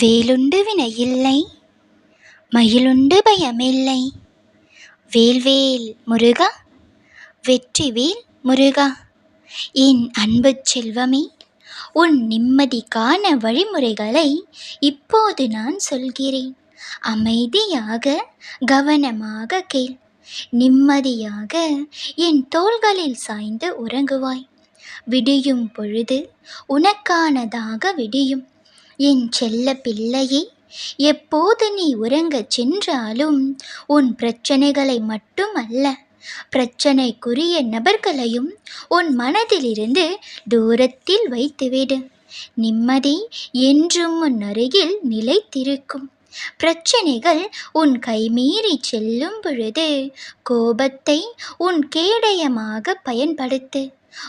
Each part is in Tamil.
வேலுண்டு வினையில்லை மயிலுண்டு பயமில்லை. வேல்வேல் முருகா வெற்றிவேல் முருகா என் அன்பு செல்வமே உன் நிம்மதிக்கான வழிமுறைகளை இப்போது நான் சொல்கிறேன். அமைதியாக கவனமாக கேள். நிம்மதியாக என் தோள்களில் சாய்ந்து உறங்குவாய். விடியும் பொழுது உனக்கானதாக விடியும். என் செல்ல பிள்ளையே எப்போது நீ உறங்கச் சென்றாலும் உன் பிரச்சனைகளை மட்டுமல்ல பிரச்சனைக்குரிய நபர்களையும் உன் மனதிலிருந்து தூரத்தில் வைத்துவிடு. நிம்மதி என்றும் உன் அருகில் நிலைத்திருக்கும். பிரச்சனைகள் உன் கைமீறி செல்லும் பொழுது கோபத்தை உன் கேடயமாக பயன்படுத்து.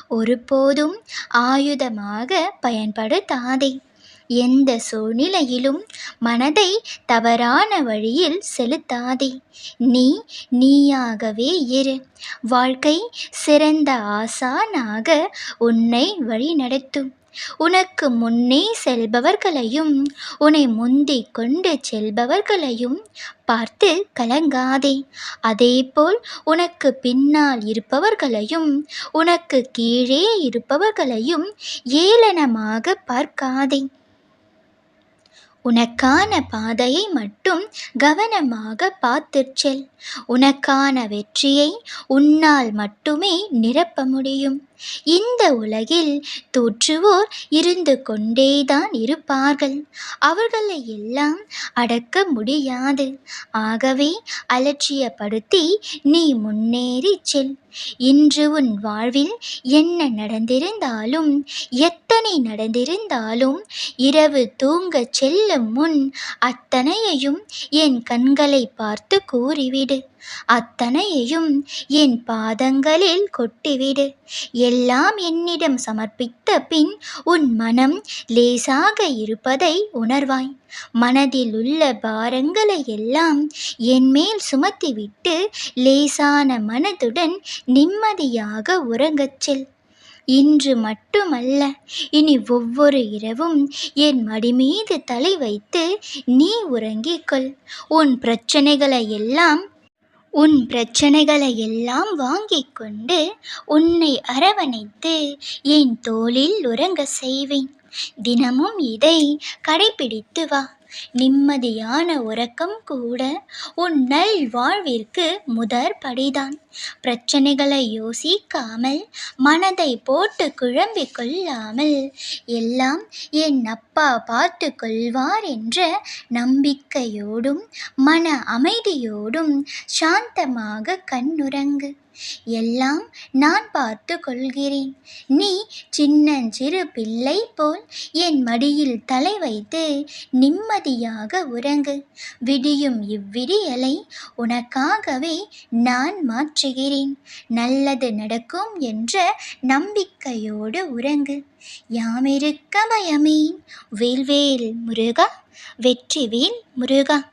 ஒருபோதும் ஆயுதமாக பயன்படுத்தாதே. எந்த சூழ்நிலையிலும் மனதை தவறான வழியில் செலுத்தாதே. நீ நீயாகவே இரு. வாழ்க்கை சிறந்த ஆசானாக உன்னை வழிநடத்தும். உனக்கு முன்னே செல்பவர்களையும் உன்னை முந்தி கொண்டு செல்பவர்களையும் பார்த்து கலங்காதே. அதேபோல் உனக்கு பின்னால் இருப்பவர்களையும் உனக்கு கீழே இருப்பவர்களையும் ஏளனமாக பார்க்காதே. உனக்கான பாதையை மட்டும் கவனமாக பார்த்துச் செல். உனக்கான வெற்றியை உன்னால் மட்டுமே நிரப்ப முடியும். இந்த உலகில் தோற்றுவோர் இருந்து கொண்டேதான் இருப்பார்கள். அவர்களை எல்லாம் அடக்க முடியாது. ஆகவே அலட்சியப்படுத்தி நீ முன்னேறி செல். இன்று உன் வாழ்வில் என்ன நடந்திருந்தாலும் எத்தனை நடந்திருந்தாலும் இரவு தூங்கச் செல்லும் முன் அத்தனையையும் என் கண்களை பார்த்து கூறிவிடு. அத்தனையையும் என் பாதங்களில் கொட்டிவிடு. எல்லாம் என்னிடம் சமர்ப்பித்த பின் உன் மனம் லேசாக இருப்பதை உணர்வாய். மனதில் உள்ள பாரங்களை எல்லாம் என்மேல் சுமத்திவிட்டு லேசான மனதுடன் நிம்மதியாக உறங்கச் செல். இன்று மட்டுமல்ல இனி ஒவ்வொரு இரவும் என் மடி மீது தலை வைத்து நீ உறங்கிக்கொள் உன் பிரச்சனைகளை எல்லாம் உன் பிரச்சனைகளை எல்லாம் வாங்கிக் கொண்டு உன்னை அரவணைத்து என் தோளில் உறங்க செய்வேன். தினமும் இதை கடைபிடித்து வா. நிம்மதியான உறக்கம் கூட உன் நல் வாழ்விற்கு முதற் படிதான். பிரச்சனைகளை யோசிக்காமல் மனதை போட்டு குழம்பிக் கொள்ளாமல் எல்லாம் என் அப்பா பார்த்து கொள்வார் என்ற நம்பிக்கையோடும் மன அமைதியோடும் சாந்தமாக கண்ணுறங்கு. எல்லாம் நான் பார்த்து கொள்கிறேன். நீ சின்னஞ்சிறு பிள்ளை போல் என் மடியில் தலை வைத்து நிம்மதியாக உறங்கு. விடியும் இவ்விடியலை உனக்காகவே நான் மாற்றுகிறேன். நல்லது நடக்கும் என்ற நம்பிக்கையோடு உறங்கு. யாமிருக்க பயமேன் வேல்வேல் முருகா வெற்றிவேல் முருகா.